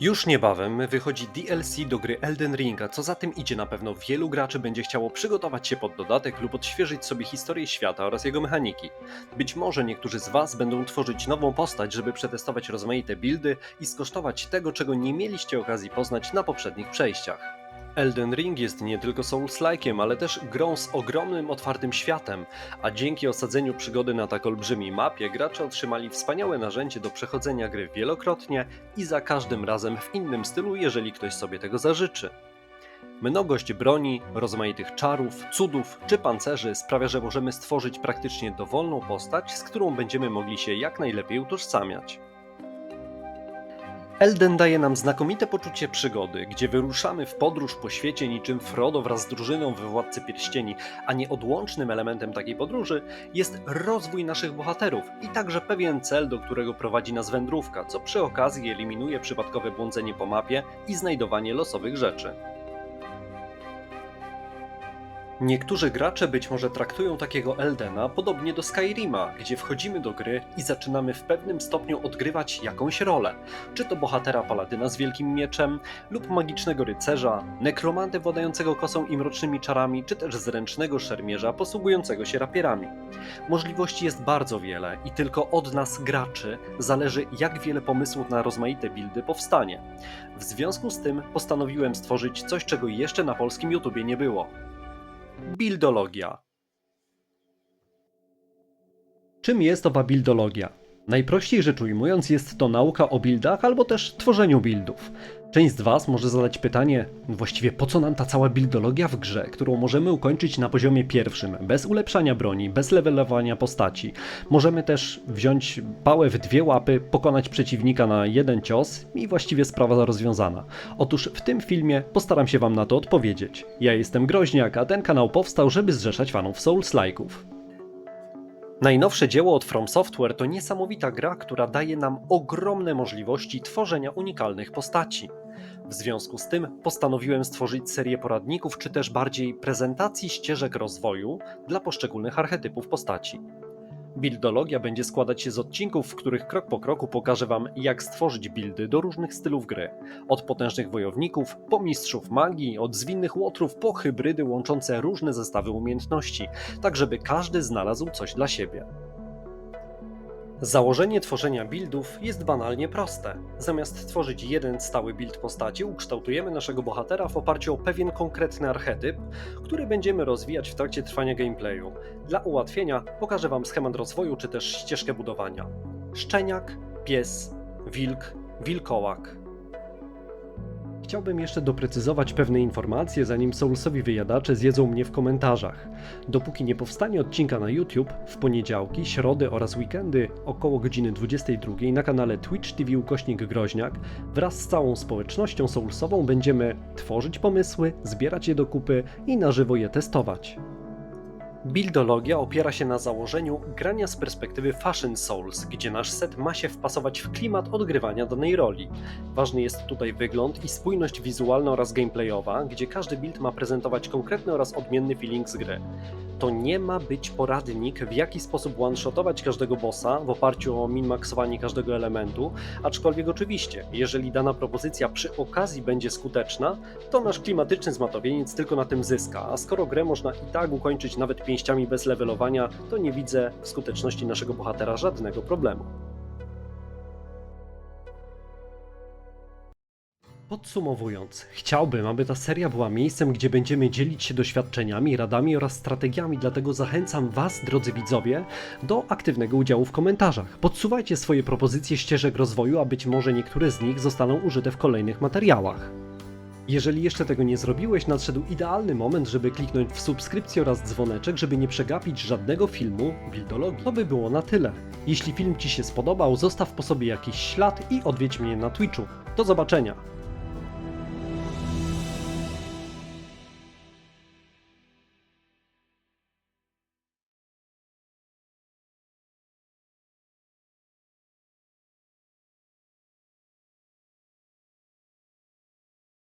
Już niebawem wychodzi DLC do gry Elden Ring, a co za tym idzie na pewno wielu graczy będzie chciało przygotować się pod dodatek lub odświeżyć sobie historię świata oraz jego mechaniki. Być może niektórzy z Was będą tworzyć nową postać, żeby przetestować rozmaite buildy i skosztować tego, czego nie mieliście okazji poznać na poprzednich przejściach. Elden Ring jest nie tylko Souls-like'iem, ale też grą z ogromnym, otwartym światem, a dzięki osadzeniu przygody na tak olbrzymiej mapie gracze otrzymali wspaniałe narzędzie do przechodzenia gry wielokrotnie i za każdym razem w innym stylu, jeżeli ktoś sobie tego zażyczy. Mnogość broni, rozmaitych czarów, cudów czy pancerzy sprawia, że możemy stworzyć praktycznie dowolną postać, z którą będziemy mogli się jak najlepiej utożsamiać. Elden daje nam znakomite poczucie przygody, gdzie wyruszamy w podróż po świecie niczym Frodo wraz z drużyną we Władcy Pierścieni, a nieodłącznym elementem takiej podróży jest rozwój naszych bohaterów i także pewien cel, do którego prowadzi nas wędrówka, co przy okazji eliminuje przypadkowe błądzenie po mapie i znajdowanie losowych rzeczy. Niektórzy gracze być może traktują takiego Eldena podobnie do Skyrima, gdzie wchodzimy do gry i zaczynamy w pewnym stopniu odgrywać jakąś rolę. Czy to bohatera paladyna z wielkim mieczem, lub magicznego rycerza, nekromantę władającego kosą i mrocznymi czarami, czy też zręcznego szermierza posługującego się rapierami. Możliwości jest bardzo wiele i tylko od nas, graczy, zależy jak wiele pomysłów na rozmaite buildy powstanie. W związku z tym postanowiłem stworzyć coś, czego jeszcze na polskim YouTubie nie było. Buildologia. Czym jest owa buildologia? Najprościej rzecz ujmując, jest to nauka o buildach albo też tworzeniu buildów. Część z Was może zadać pytanie, właściwie po co nam ta cała buildologia w grze, którą możemy ukończyć na poziomie pierwszym, bez ulepszania broni, bez levelowania postaci. Możemy też wziąć pałę w dwie łapy, pokonać przeciwnika na jeden cios i właściwie sprawa rozwiązana. Otóż w tym filmie postaram się Wam na to odpowiedzieć. Ja jestem Groźniak, a ten kanał powstał, żeby zrzeszać fanów Souls-like'ów. Najnowsze dzieło od From Software to niesamowita gra, która daje nam ogromne możliwości tworzenia unikalnych postaci. W związku z tym postanowiłem stworzyć serię poradników, czy też bardziej prezentacji ścieżek rozwoju dla poszczególnych archetypów postaci. Buildologia będzie składać się z odcinków, w których krok po kroku pokażę Wam, jak stworzyć buildy do różnych stylów gry. Od potężnych wojowników, po mistrzów magii, od zwinnych łotrów, po hybrydy łączące różne zestawy umiejętności, tak żeby każdy znalazł coś dla siebie. Założenie tworzenia buildów jest banalnie proste. Zamiast tworzyć jeden stały build postaci, ukształtujemy naszego bohatera w oparciu o pewien konkretny archetyp, który będziemy rozwijać w trakcie trwania gameplayu. Dla ułatwienia pokażę Wam schemat rozwoju czy też ścieżkę budowania. Szczeniak, pies, wilk, wilkołak. Chciałbym jeszcze doprecyzować pewne informacje, zanim Soulsowi wyjadacze zjedzą mnie w komentarzach. Dopóki nie powstanie odcinka na YouTube, w poniedziałki, środy oraz weekendy około godziny 22 na kanale Twitch TV ukośnik Groźniak wraz z całą społecznością Soulsową będziemy tworzyć pomysły, zbierać je do kupy i na żywo je testować. Buildologia opiera się na założeniu grania z perspektywy Fashion Souls, gdzie nasz set ma się wpasować w klimat odgrywania danej roli. Ważny jest tutaj wygląd i spójność wizualna oraz gameplayowa, gdzie każdy build ma prezentować konkretny oraz odmienny feeling z gry. To nie ma być poradnik, w jaki sposób one-shotować każdego bossa w oparciu o min-maxowanie każdego elementu, aczkolwiek oczywiście, jeżeli dana propozycja przy okazji będzie skuteczna, to nasz klimatyczny zmatowieniec tylko na tym zyska, a skoro grę można i tak ukończyć nawet pięściami bez levelowania, to nie widzę w skuteczności naszego bohatera żadnego problemu. Podsumowując, chciałbym, aby ta seria była miejscem, gdzie będziemy dzielić się doświadczeniami, radami oraz strategiami, dlatego zachęcam Was, drodzy widzowie, do aktywnego udziału w komentarzach. Podsuwajcie swoje propozycje ścieżek rozwoju, a być może niektóre z nich zostaną użyte w kolejnych materiałach. Jeżeli jeszcze tego nie zrobiłeś, nadszedł idealny moment, żeby kliknąć w subskrypcję oraz dzwoneczek, żeby nie przegapić żadnego filmu Buildologii. To by było na tyle. Jeśli film Ci się spodobał, zostaw po sobie jakiś ślad i odwiedź mnie na Twitchu. Do zobaczenia!